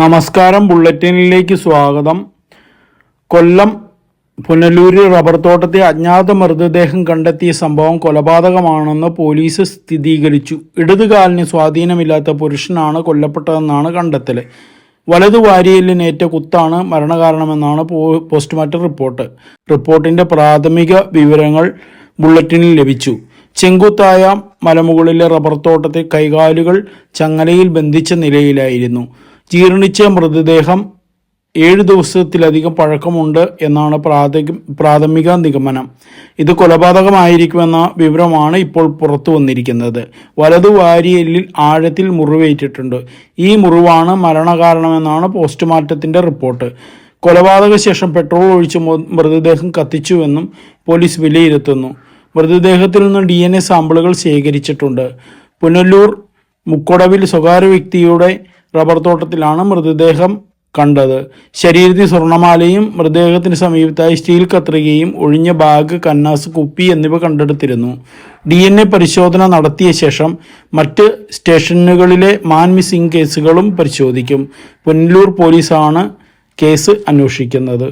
നമസ്കാരം ബുള്ളറ്റിനിലേക്ക് സ്വാഗതം. കൊല്ലം പുനലൂരിൽ റബ്ബർ തോട്ടത്തിൽ അജ്ഞാത മൃതദേഹം കണ്ടെത്തിയ സംഭവം കൊലപാതകമാണെന്ന് പോലീസ് സ്ഥിരീകരിച്ചു. ഇടതുകാലിന് സ്വാധീനമില്ലാത്ത പുരുഷനാണ് കൊല്ലപ്പെട്ടതെന്നാണ് കണ്ടെത്തൽ. വലതു വാരിയലിനേറ്റ കുത്താണ് മരണകാരണമെന്നാണ് പോസ്റ്റ്മോർട്ടം റിപ്പോർട്ട്. റിപ്പോർട്ടിന്റെ പ്രാഥമിക വിവരങ്ങൾ ബുള്ളറ്റിനിൽ ലഭിച്ചു. ചെങ്കുത്തായ മലമുകളിലെ റബ്ബർ തോട്ടത്തെ കൈകാലുകൾ ചങ്ങലയിൽ ബന്ധിച്ച നിലയിലായിരുന്നു. ജീർണിച്ച മൃതദേഹം ഏഴ് ദിവസത്തിലധികം പഴക്കമുണ്ട് എന്നാണ് പ്രാഥമിക നിഗമനം. ഇത് കൊലപാതകമായിരിക്കുമെന്ന വിവരമാണ് ഇപ്പോൾ പുറത്തു വന്നിരിക്കുന്നത്. വലതു വാരിയലിൽ ആഴത്തിൽ മുറിവേറ്റിട്ടുണ്ട്. ഈ മുറിവാണ് മരണകാരണമെന്നാണ് പോസ്റ്റ്മോർട്ടത്തിന്റെ റിപ്പോർട്ട്. കൊലപാതക ശേഷം പെട്രോൾ ഒഴിച്ച് മൃതദേഹം കത്തിച്ചുവെന്നും പോലീസ് വിലയിരുത്തുന്നു. മൃതദേഹത്തിൽ നിന്ന് ഡി സാമ്പിളുകൾ ശേഖരിച്ചിട്ടുണ്ട്. പുനലൂർ മുക്കൊടവിൽ സ്വകാര്യ വ്യക്തിയുടെ റബ്ബർ തോട്ടത്തിലാണ് മൃതദേഹം കണ്ടത്. ശരീരത്തിൽ സ്വർണമാലയും മൃതദേഹത്തിന് സമീപത്തായി സ്റ്റീൽ കത്രികയും ഒഴിഞ്ഞ ബാഗ് കന്നാസ് കുപ്പി എന്നിവ കണ്ടെടുത്തിരുന്നു. ഡി എൻ എ പരിശോധന നടത്തിയ ശേഷം മറ്റ് സ്റ്റേഷനുകളിലെ മാൻ മിസ്സിംഗ് കേസുകളും പരിശോധിക്കും. പുനലൂർ പോലീസാണ് കേസ് അന്വേഷിക്കുന്നത്.